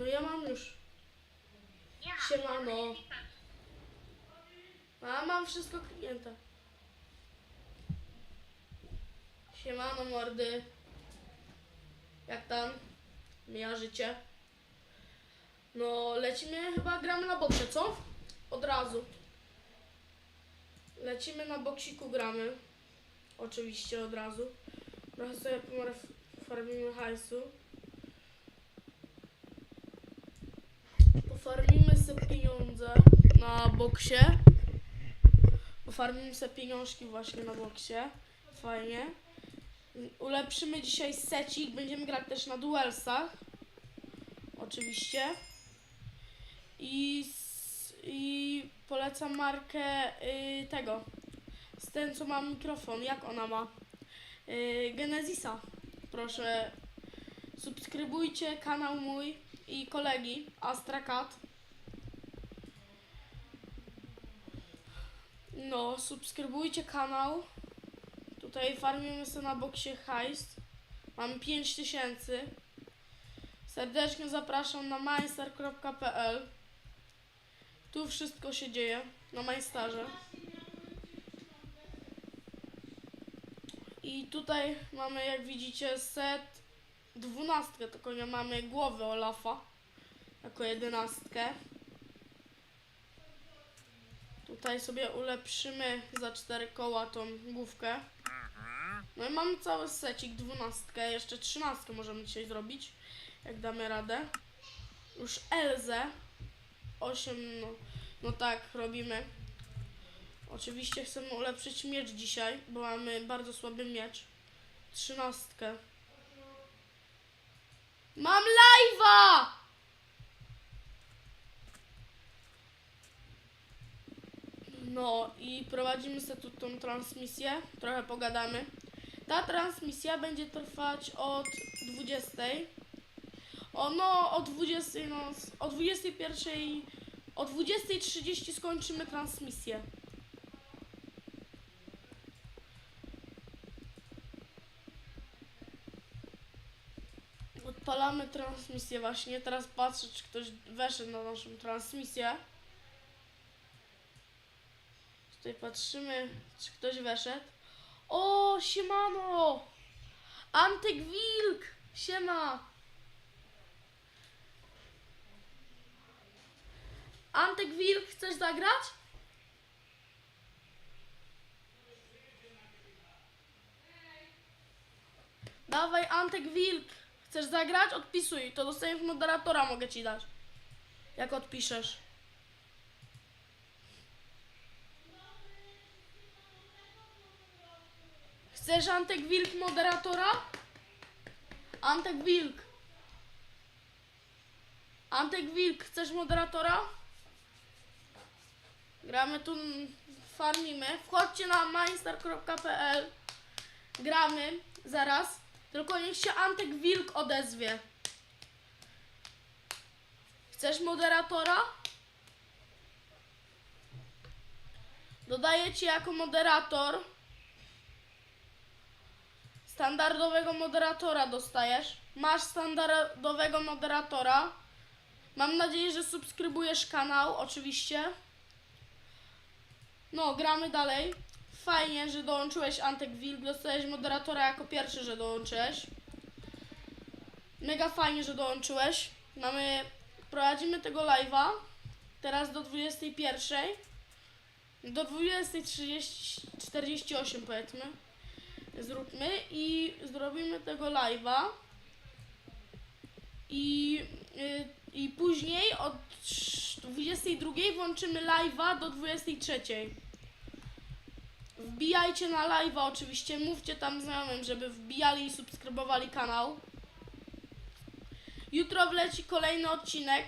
No ja mam już. Siemano. A mam wszystko klienta. Siemano mordy. Jak tam? Mija życie. No lecimy chyba gramy na boksie, co? Od razu. Lecimy na boksiku gramy. Oczywiście od razu. Trochę sobie pomarf- farmimy hajsu. Pofarmimy sobie pieniądze na boksie. Pofarmimy sobie pieniążki właśnie na boksie. Fajnie. Ulepszymy dzisiaj secik. Będziemy grać też na duelsach. Oczywiście. I, i polecam markę y, tego. Z ten co ma mikrofon. Jak ona ma? Y, Genesisa. Proszę subskrybujcie kanał mój i kolegi Astrakat. No, subskrybujcie kanał. Tutaj farmimy sobie na boksie heist. Mam 5000. Serdecznie zapraszam na mainstar.pl. Tu wszystko się dzieje na Majstarze. I tutaj mamy, jak widzicie, set 12, tylko nie mamy głowy Olafa jako jedenastkę. Tutaj sobie ulepszymy za cztery koła tą główkę. No i mamy cały secik, dwunastkę, jeszcze trzynastkę możemy dzisiaj zrobić, jak damy radę. Już Elzę, 8, no, no tak, robimy. Oczywiście chcemy ulepszyć miecz dzisiaj, bo mamy bardzo słaby miecz. Trzynastkę. Mam live'a! No i prowadzimy sobie tu tą transmisję, trochę pogadamy. Ta transmisja będzie trwać od 20. O no, o 20, no, o 21, o 20.30 skończymy transmisję. Odpalamy transmisję właśnie, teraz patrzę czy ktoś weszedł na naszą transmisję. Tutaj patrzymy, czy ktoś weszedł. O, siemano! Antek Wilk! Siema! Antek Wilk, chcesz zagrać? Dawaj, Antek Wilk! Chcesz zagrać? Odpisuj, to dostaniesz moderatora, mogę ci dać. Jak odpiszesz. Chcesz Antek Wilk moderatora? Antek Wilk. Antek Wilk, chcesz moderatora? Gramy tu, farmimy. Wchodźcie na mainstar.pl. Gramy zaraz. Tylko niech się Antek Wilk odezwie. Chcesz moderatora? Dodaję cię jako moderator. Standardowego moderatora dostajesz. Masz standardowego moderatora. Mam nadzieję, że subskrybujesz kanał, oczywiście. No, gramy dalej. Fajnie, że dołączyłeś Antek Wilk. Dostałeś moderatora jako pierwszy, że dołączyłeś. Mega fajnie, że dołączyłeś. Mamy, prowadzimy tego live'a. Teraz do 21. Do 20.48 powiedzmy zróbmy i zrobimy tego live'a i, y, i później od 22 włączymy live'a do 23. Wbijajcie na live'a oczywiście, mówcie tam znajomym, żeby wbijali i subskrybowali kanał. Jutro wleci kolejny odcinek,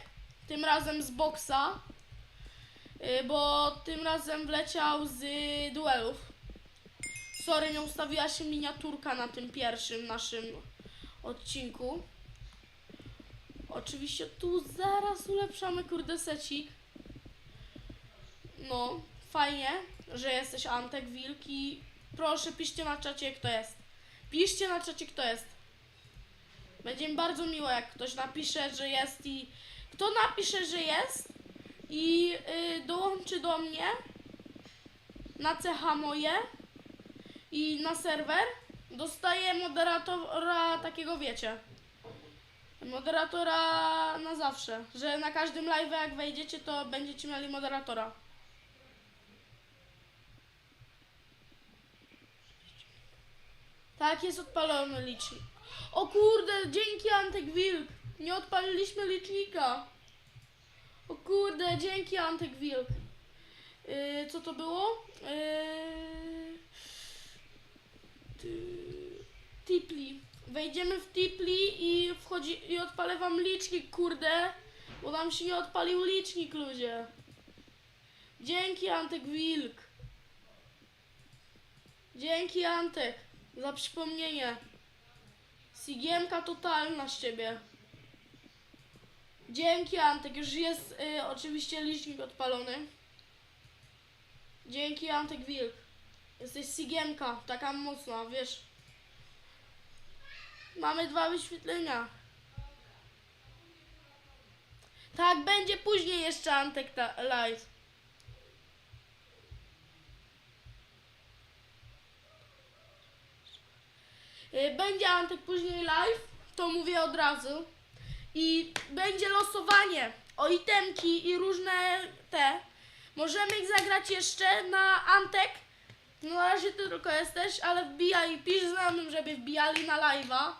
tym razem z boksa, y, bo tym razem wleciał z duelów. Sorry, nie ustawiła się miniaturka na tym pierwszym naszym odcinku. Oczywiście tu zaraz ulepszamy kurde secik. No, fajnie, że jesteś Antek Wilk i proszę piszcie na czacie kto jest. Piszcie na czacie kto jest. Będzie mi bardzo miło, jak ktoś napisze, że jest i... Kto napisze, że jest i y, dołączy do mnie na cecha moje i na serwer, dostaje moderatora takiego, wiecie, moderatora na zawsze, że na każdym live jak wejdziecie, to będziecie mieli moderatora. Tak, jest odpalony licznik. O kurde, dzięki Antek Wilk. Nie odpaliliśmy licznika. O kurde, dzięki Antek Wilk. Yy, co to było? Yy, Tipli. Wejdziemy w Tipli i wchodzi i odpalę wam licznik, kurde. Bo nam się nie odpalił licznik, ludzie. Dzięki Antek Wilk. Dzięki Antek za przypomnienie. Sigiemka totalna z ciebie. Dzięki Antek, już jest y, oczywiście licznik odpalony. Dzięki Antek Wilk. Jesteś Sigiemka, taka mocna, wiesz. Mamy dwa wyświetlenia. Tak, będzie później jeszcze Antek ta live. Będzie Antek później live, to mówię od razu. I będzie losowanie o itemki i różne te. Możemy ich zagrać jeszcze na Antek. No na razie ty tylko jesteś, ale wbijaj, pisz znajomym, żeby wbijali na live'a.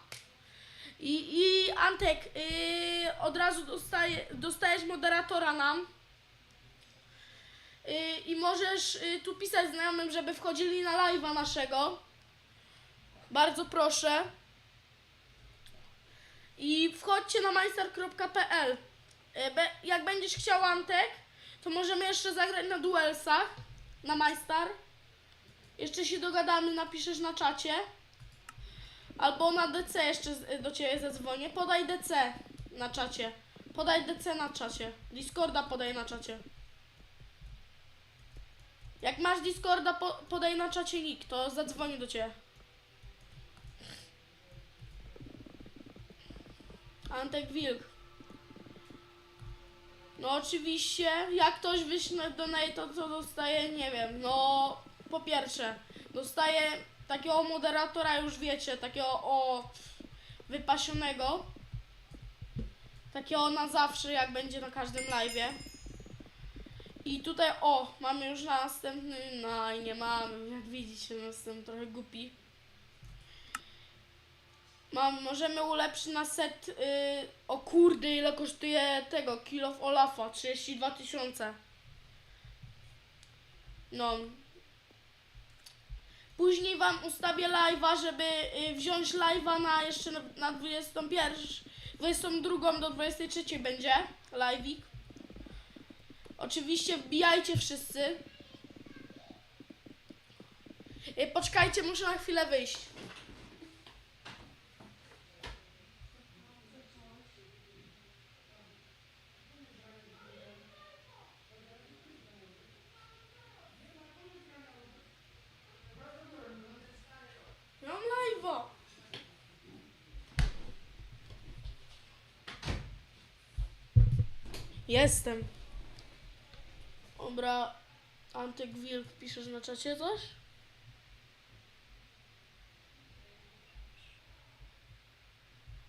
I, I Antek, yy, od razu dostaje, dostajesz moderatora nam. Yy, I możesz yy, tu pisać znajomym, żeby wchodzili na live'a naszego. Bardzo proszę. I wchodźcie na majster.pl. E, Jak będziesz chciał Antek, to możemy jeszcze zagrać na duelsach. Na majstar. Jeszcze się dogadamy, napiszesz na czacie. Albo na DC jeszcze do ciebie zadzwonię. Podaj DC na czacie. Podaj DC na czacie. Discorda podaj na czacie. Jak masz Discorda, po, podaj na czacie nick, to zadzwoni do ciebie. Antek Wilk. No oczywiście, jak ktoś wyśle donate, to co dostaje, nie wiem, no po pierwsze, dostaje takiego moderatora, już wiecie, takiego o wypasionego. Takiego na zawsze, jak będzie na każdym live'ie. I tutaj, o, mamy już następny, no i nie mamy, jak widzicie, no jestem trochę głupi. Mam, możemy ulepszyć na set. y, o kurde, ile kosztuje tego? Kill of Olafa 32 tysiące. No. Później wam ustawię live'a, żeby y, wziąć live'a na jeszcze na, na 21, 22 do 23 będzie live'ik. Oczywiście wbijajcie wszyscy. Y, Poczekajcie, muszę na chwilę wyjść. Mam live'a. Jestem. Dobra, Antek Wilk, piszesz na czacie coś?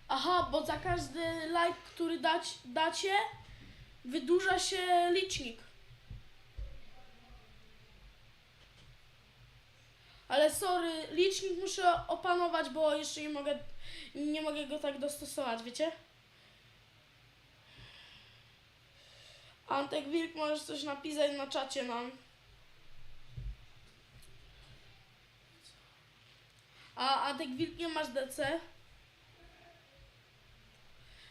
Aha, bo za każdy like, który dać, dacie, wydłuża się licznik. Ale sorry, licznik muszę opanować, bo jeszcze nie mogę, nie mogę go tak dostosować, wiecie? Antek Wilk, możesz coś napisać na czacie nam. A Antek Wilk, nie masz DC?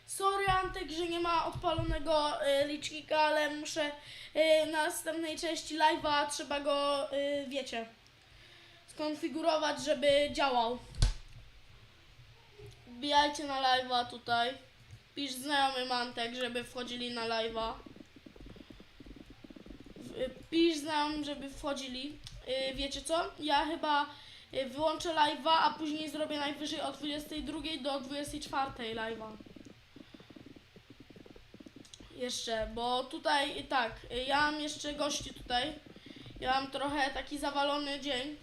Sorry Antek, że nie ma odpalonego y, licznika, ale muszę y, na następnej części live'a trzeba go, y, wiecie, skonfigurować, żeby działał. Wbijajcie na live'a tutaj. Pisz znajomym Antek, żeby wchodzili na live'a. Pisz znajomym, żeby wchodzili. Y, Wiecie co? Ja chyba y, wyłączę live'a, a później zrobię najwyżej od 22 do 24 live'a. Jeszcze, bo tutaj tak, y, ja mam jeszcze gości tutaj. Ja mam trochę taki zawalony dzień.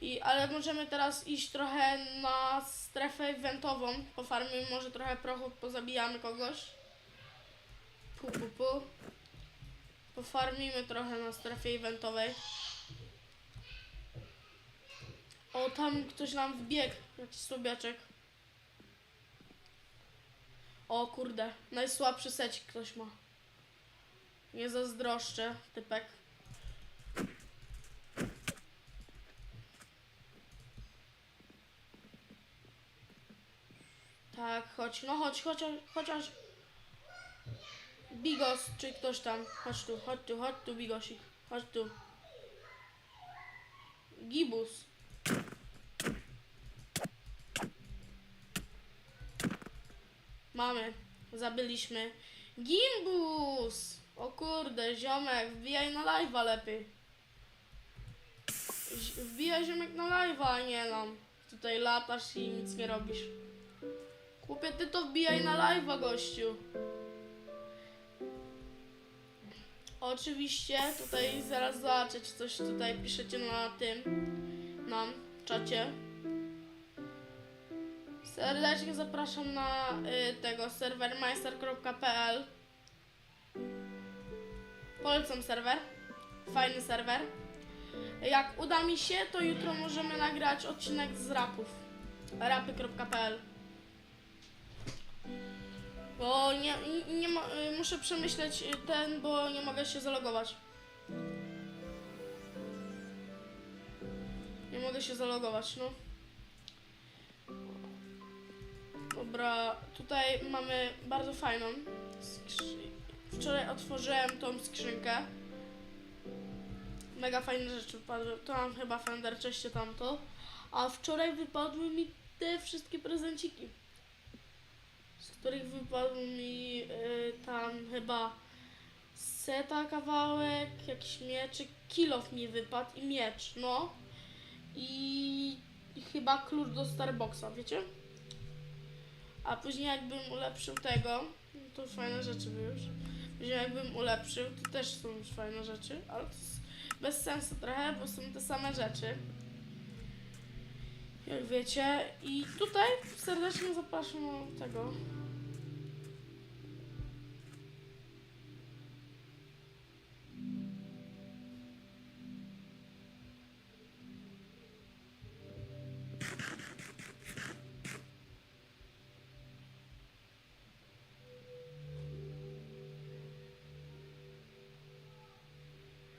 I, ale możemy teraz iść trochę na strefę eventową. Pofarmimy może trochę prochu, pozabijamy kogoś. Pofarmimy trochę na strefie eventowej. O, tam ktoś nam wbiegł. Jakiś sobiaczek. O kurde, najsłabszy secik ktoś ma. Nie zazdroszczę, typek. Tak, chodź, no chodź, chociaż, chociaż Bigos, czy ktoś tam, chodź tu, chodź tu, chodź tu, Bigosik, chodź tu. Gibus. Mamy, zabyliśmy. Gimbus! O kurde, ziomek, wbijaj na live'a lepiej. Wbijaj ziomek na live'a, a nie nam. Tutaj latasz i nic nie robisz. Chłopie, ty to wbijaj na live'a, gościu. Oczywiście, tutaj zaraz zobaczę, czy coś tutaj piszecie na tym, nam, czacie. Serdecznie zapraszam na y, tego serwermeister.pl Polecam serwer. Fajny serwer. Jak uda mi się, to jutro możemy nagrać odcinek z rapów. rapy.pl Bo nie, nie, mo- y, muszę przemyśleć y, ten, bo nie mogę się zalogować. Nie mogę się zalogować, no. Dobra, tutaj mamy bardzo fajną skrzynkę. Wczoraj otworzyłem tą skrzynkę. Mega fajne rzeczy wypadły. To mam chyba Fender, cześć tamto. A wczoraj wypadły mi te wszystkie prezenciki. Z których wypadł mi y, tam chyba seta kawałek, jakiś mieczyk, kilof mi wypadł i miecz, no. I, chyba klucz do Starboxa, wiecie? A później jakbym ulepszył tego, no to fajne rzeczy były już. Później jakbym ulepszył, to też są już fajne rzeczy, ale to jest bez sensu trochę, bo są te same rzeczy. Jak wiecie. I tutaj serdecznie zapraszam do tego.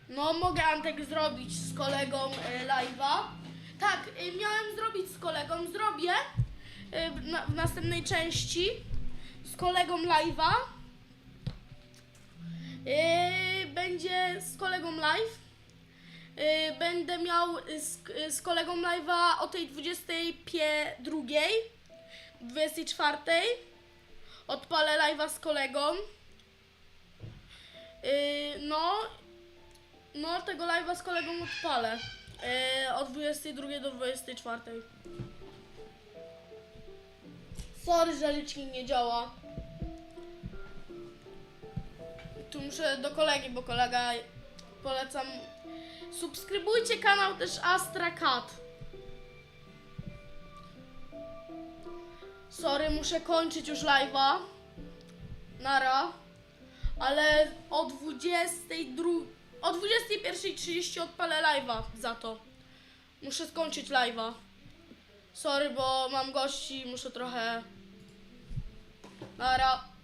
No, mogę Antek zrobić z kolegą e, live'a. Tak, e, miałem zrobić z kolegą, zrobię e, w na, w następnej części z kolegą live'a. E, będzie z kolegą live. Będę miał z, z kolegą live'a o tej 22, 24. Odpalę live'a z kolegą. No no, tego live'a z kolegą odpalę. Yy, od 22 do 24. Sorry, że licznik nie działa. Tu muszę do kolegi, bo kolega polecam. Subskrybujcie kanał też Astra Cat. Sorry, muszę kończyć już live'a. Nara. Ale o 22. O 21.30 odpalę live'a za to. Muszę skończyć live'a. Sorry, bo mam gości, muszę trochę. Nara.